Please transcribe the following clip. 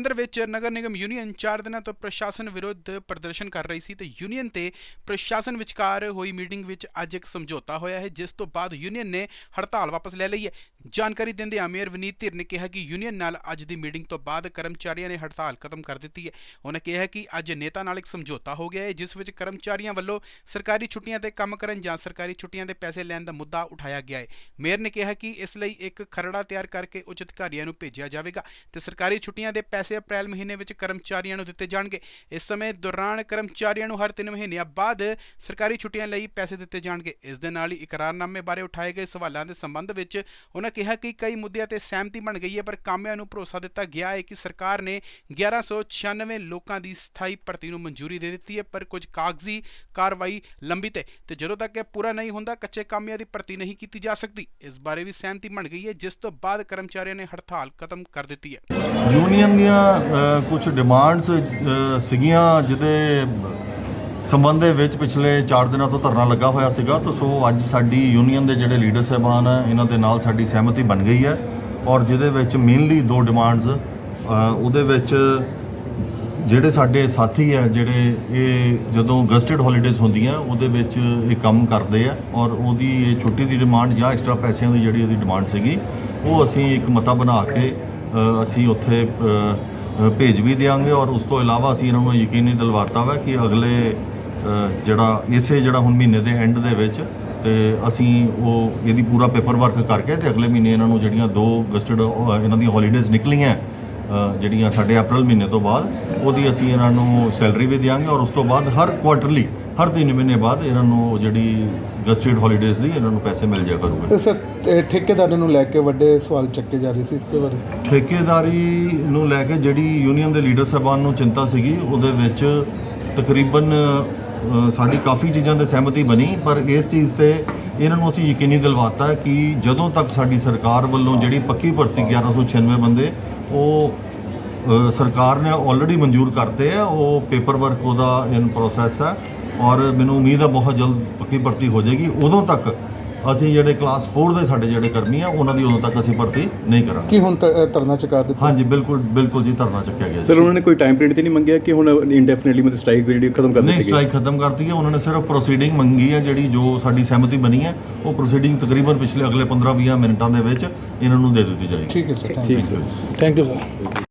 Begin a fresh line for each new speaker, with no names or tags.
ਜਲੰਧਰ ਵਿੱਚ ਨਗਰ ਨਿਗਮ ਯੂਨੀਅਨ 4 ਦਿਨਾਂ ਤੋਂ ਪ੍ਰਸ਼ਾਸਨ ਵਿਰੁੱਧ ਪ੍ਰਦਰਸ਼ਨ ਕਰ ਰਹੀ ਸੀ ਤੇ ਯੂਨੀਅਨ ਤੇ ਪ੍ਰਸ਼ਾਸਨ ਵਿਚਕਾਰ ਹੋਈ ਮੀਟਿੰਗ ਵਿੱਚ ਅੱਜ ਇੱਕ ਸਮਝੌਤਾ ਹੋਇਆ ਹੈ, ਜਿਸ ਤੋਂ ਬਾਅਦ ਯੂਨੀਅਨ ਨੇ ਹੜਤਾਲ ਵਾਪਸ ਲੈ ਲਈ ਹੈ। ਜਾਣਕਾਰੀ ਦਿੰਦਿਆਂ ਮੇਅਰ ਵਿਨੀਤ ਧਿਰ ਨੇ ਕਿਹਾ ਕਿ ਯੂਨੀਅਨ ਨਾਲ ਅੱਜ ਦੀ ਮੀਟਿੰਗ ਤੋਂ ਬਾਅਦ ਕਰਮਚਾਰੀਆਂ ਨੇ ਹੜਤਾਲ ਖਤਮ ਕਰ ਦਿੱਤੀ ਹੈ। ਉਹਨਾਂ ਕਿਹਾ ਕਿ ਅੱਜ ਨੇਤਾ ਨਾਲ ਇੱਕ ਸਮਝੌਤਾ ਹੋ ਗਿਆ ਹੈ, ਜਿਸ ਵਿੱਚ ਕਰਮਚਾਰੀਆਂ ਵੱਲੋਂ ਸਰਕਾਰੀ ਛੁੱਟੀਆਂ ਤੇ ਕੰਮ ਕਰਨ ਜਾਂ ਸਰਕਾਰੀ ਛੁੱਟੀਆਂ ਦੇ ਪੈਸੇ ਲੈਣ ਦਾ ਮੁੱਦਾ ਉਠਾਇਆ ਗਿਆ ਹੈ। ਮੇਅਰ ਨੇ ਕਿਹਾ ਕਿ ਇਸ ਲਈ ਇੱਕ ਖਰੜਾ ਤਿਆਰ ਕਰਕੇ ਉੱਚ ਅਧਿਕਾਰੀਆਂ ਨੂੰ ਭੇਜਿਆ ਜਾਵੇਗਾ ਤੇ ਸਰਕਾਰੀ ਛੁੱਟੀਆਂ ਦੇ ਪੈਸੇ ਅਪ੍ਰੈਲ ਮਹੀਨੇ ਵਿੱਚ ਕਰਮਚਾਰੀਆਂ ਨੂੰ ਦਿੱਤੇ ਜਾਣਗੇ। ਇਸ ਸਮੇਂ ਦੌਰਾਨ ਕਰਮਚਾਰੀਆਂ ਨੂੰ ਹਰ 3 ਮਹੀਨਿਆਂ ਬਾਅਦ ਸਰਕਾਰੀ ਛੁੱਟੀਆਂ ਲਈ ਪੈਸੇ ਦਿੱਤੇ ਜਾਣਗੇ। ਇਸ ਦੇ ਨਾਲ ਹੀ ਇਕਰਾਰਨਾਮੇ ਬਾਰੇ ਉਠਾਏ ਗਏ ਸਵਾਲਾਂ ਦੇ ਸੰਬੰਧ ਵਿੱਚ ਉਹਨਾਂ ਕਿਹਾ ਕਿ ਕਈ ਮੁੱਦਿਆਂ ਤੇ ਸਹਿਮਤੀ ਬਣ ਗਈ ਹੈ, ਪਰ ਕਾਮਿਆਂ ਨੂੰ ਭਰੋਸਾ ਦਿੱਤਾ ਗਿਆ ਹੈ ਕਿ ਸਰਕਾਰ ਨੇ 1196 ਲੋਕਾਂ ਦੀ ਸਥਾਈ ਭਰਤੀ ਨੂੰ ਮਨਜ਼ੂਰੀ ਦੇ ਦਿੱਤੀ ਹੈ, ਪਰ ਕੁਝ ਕਾਗਜ਼ੀ ਕਾਰਵਾਈ ਲੰਬੀ ਹੈ ਤੇ ਜਦੋਂ ਤੱਕ ਇਹ ਪੂਰਾ ਨਹੀਂ ਹੁੰਦਾ, ਕੱਚੇ ਕਾਮਿਆਂ ਦੀ ਭਰਤੀ ਨਹੀਂ ਕੀਤੀ ਜਾ ਸਕਦੀ। ਇਸ ਬਾਰੇ ਵੀ ਸਹਿਮਤੀ ਬਣ ਗਈ ਹੈ, ਜਿਸ ਤੋਂ ਬਾਅਦ ਕਰਮਚਾਰੀਆਂ ਨੇ ਹੜਤਾਲ ਖਤਮ ਕਰ ਦਿੱਤੀ ਹੈ।
ਯੂਨੀਅਨ ਦੀਆਂ ਕੁਝ ਡਿਮਾਂਡਸ ਸੀਗੀਆਂ ਜਿਹਦੇ ਸੰਬੰਧ ਦੇ ਵਿੱਚ ਪਿਛਲੇ 4 ਦਿਨਾਂ ਤੋਂ ਧਰਨਾ ਲੱਗਾ ਹੋਇਆ ਸੀਗਾ। ਤਾਂ ਸੋ ਅੱਜ ਸਾਡੀ ਯੂਨੀਅਨ ਦੇ ਜਿਹੜੇ ਲੀਡਰ ਸਾਹਿਬਾਨ ਹੈ ਇਹਨਾਂ ਦੇ ਨਾਲ ਸਾਡੀ ਸਹਿਮਤੀ ਬਣ ਗਈ ਹੈ ਔਰ ਜਿਹਦੇ ਵਿੱਚ ਮੇਨਲੀ ਦੋ ਡਿਮਾਂਡਸ ਉਹਦੇ ਵਿੱਚ ਜਿਹੜੇ ਸਾਡੇ ਸਾਥੀ ਹੈ ਜਿਹੜੇ ਇਹ ਜਦੋਂ ਗਸਟਡ ਹੌਲੀਡੇਜ਼ ਹੁੰਦੀਆਂ, ਉਹਦੇ ਵਿੱਚ ਇਹ ਕੰਮ ਕਰਦੇ ਆ ਔਰ ਉਹਦੀ ਇਹ ਛੁੱਟੀ ਦੀ ਡਿਮਾਂਡ ਜਾਂ ਐਕਸਟਰਾ ਪੈਸਿਆਂ ਦੀ ਜਿਹੜੀ ਉਹਦੀ ਡਿਮਾਂਡ ਸੀਗੀ, ਉਹ ਅਸੀਂ ਇੱਕ ਮਤਾ ਬਣਾ ਕੇ ਅਸੀਂ ਉੱਥੇ ਭੇਜ ਵੀ ਦਿਆਂਗੇ ਔਰ ਉਸ ਤੋਂ ਇਲਾਵਾ ਅਸੀਂ ਇਹਨਾਂ ਨੂੰ ਯਕੀਨੀ ਦਿਲਵਾਤਾ ਵਾ ਕਿ ਅਗਲੇ ਜਿਹੜਾ ਇਸੇ ਜਿਹੜਾ ਹੁਣ ਮਹੀਨੇ ਦੇ ਐਂਡ ਦੇ ਵਿੱਚ ਤੇ ਅਸੀਂ ਉਹ ਇਹਦੀ ਪੂਰਾ ਪੇਪਰ ਵਰਕ ਕਰਕੇ ਤੇ ਅਗਲੇ ਮਹੀਨੇ ਇਹਨਾਂ ਨੂੰ ਜਿਹੜੀਆਂ ਦੋ ਗਸਟਡ ਇਹਨਾਂ ਦੀਆਂ ਹੌਲੀਡੇਜ਼ ਨਿਕਲੀਆਂ ਜਿਹੜੀਆਂ ਸਾਡੇ ਅਪ੍ਰੈਲ ਮਹੀਨੇ ਤੋਂ ਬਾਅਦ, ਉਹਦੀ ਅਸੀਂ ਇਹਨਾਂ ਨੂੰ ਸੈਲਰੀ ਵੀ ਦਿਆਂਗੇ ਔਰ ਉਸ ਤੋਂ ਬਾਅਦ ਹਰ ਕੁਆਟਰਲੀ ਹਰ ਤਿੰਨ ਮਹੀਨੇ ਬਾਅਦ ਇਹਨਾਂ ਨੂੰ ਜਿਹੜੀ ਗਸਟਡ ਹੌਲੀਡੇਜ਼ ਦੀ ਇਹਨਾਂ ਨੂੰ ਪੈਸੇ ਮਿਲ ਜਾਇਆ ਕਰੂਗੇ।
ਸਰ ਤੇ ਠੇਕੇਦਾਰਾਂ ਨੂੰ ਲੈ ਕੇ ਵੱਡੇ ਸਵਾਲ ਚੱਕੇ ਜਾ ਰਹੇ ਸੀ ਇਸ ਦੇ ਬਾਰੇ।
ਠੇਕੇਦਾਰੀ ਨੂੰ ਲੈ ਕੇ ਜਿਹੜੀ ਯੂਨੀਅਨ ਦੇ ਲੀਡਰ ਸਾਹਿਬਾਨ ਨੂੰ ਚਿੰਤਾ ਸੀਗੀ ਉਹਦੇ ਵਿੱਚ ਤਕਰੀਬਨ ਸਾਡੀ ਕਾਫੀ ਚੀਜ਼ਾਂ ਤੇ ਸਹਿਮਤੀ ਬਣੀ ਪਰ ਇਸ ਚੀਜ਼ ਤੇ ਇਹਨਾਂ ਨੂੰ ਅਸੀਂ ਯਕੀਨੀ ਦਿਲਵਾਤਾ ਕਿ ਜਦੋਂ ਤੱਕ ਸਾਡੀ ਸਰਕਾਰ ਵੱਲੋਂ ਜਿਹੜੀ ਪੱਕੀ ਭਰਤੀ 1196 ਬੰਦੇ ਉਹ ਸਰਕਾਰ ਨੇ ਆਲਰੇਡੀ ਮਨਜ਼ੂਰ ਕਰਤੇ ਆ ਉਹ ਪੇਪਰ ਵਰਕ ਉਹਦਾ ਇਨ ਪ੍ਰੋਸੈਸ ਹੈ ਔਰ ਮੈਨੂੰ ਉਮੀਦ ਹੈ ਬਹੁਤ ਜਲਦ ਪੱਕੀ ਭਰਤੀ ਹੋ ਜਾਏਗੀ। ਉਦੋਂ ਤੱਕ ਅਸੀਂ ਜਿਹੜੇ ਕਲਾਸ 4 ਦੇ ਸਾਡੇ ਜਿਹੜੇ ਕਰਮੀ ਆ ਉਹਨਾਂ ਦੀ ਉਦੋਂ ਤੱਕ ਅਸੀਂ ਭਰਤੀ ਨਹੀਂ ਕਰਾਂਗੇ।
ਕੀ ਹੁਣ ਤ- ਧਰਨਾ ਚੁਕਾ ਦਿੱਤਾ?
ਹਾਂਜੀ ਬਿਲਕੁਲ ਬਿਲਕੁਲ ਜੀ ਧਰਨਾ ਚੱਕਿਆ ਗਿਆ
ਸਰ
ਜੀ।
ਉਹਨਾਂ ਨੇ ਕੋਈ ਟਾਈਮ ਪੀਰੀਅਡ ਤੇ ਨਹੀਂ ਮੰਗਿਆ ਕਿ ਹੁਣ ਇੰਡੈਫੀਨਿਟਲੀ ਮਤਲਬ ਸਟ੍ਰਾਈਕ ਜਿਹੜੀ ਖਤਮ ਕਰ
ਨਹੀਂ
ਦਿੱਤੀ ਗਈ
ਸਟ੍ਰਾਈਕ ਖਤਮ ਕਰਤੀ ਹੈ। ਉਹਨਾਂ ਨੇ ਸਿਰਫ ਪ੍ਰੋਸੀਡਿੰਗ ਮੰਗੀ ਹੈ ਜਿਹੜੀ ਜੋ ਸਾਡੀ ਸਹਿਮਤੀ ਬਣੀ ਹੈ ਉਹ ਪ੍ਰੋਸੀਡਿੰਗ ਤਕਰੀਬਨ ਪਿਛਲੇ ਅਗਲੇ 15-20 ਮਿੰਟਾਂ ਦੇ ਵਿੱਚ ਇਹਨਾਂ ਨੂੰ ਦੇ ਦਿੱਤੀ ਜਾਏਗੀ।
ਠੀਕ ਹੈ ਸਰ
ਠੀਕ ਹੈ
ਥੈਂਕ ਯੂ ਸਰ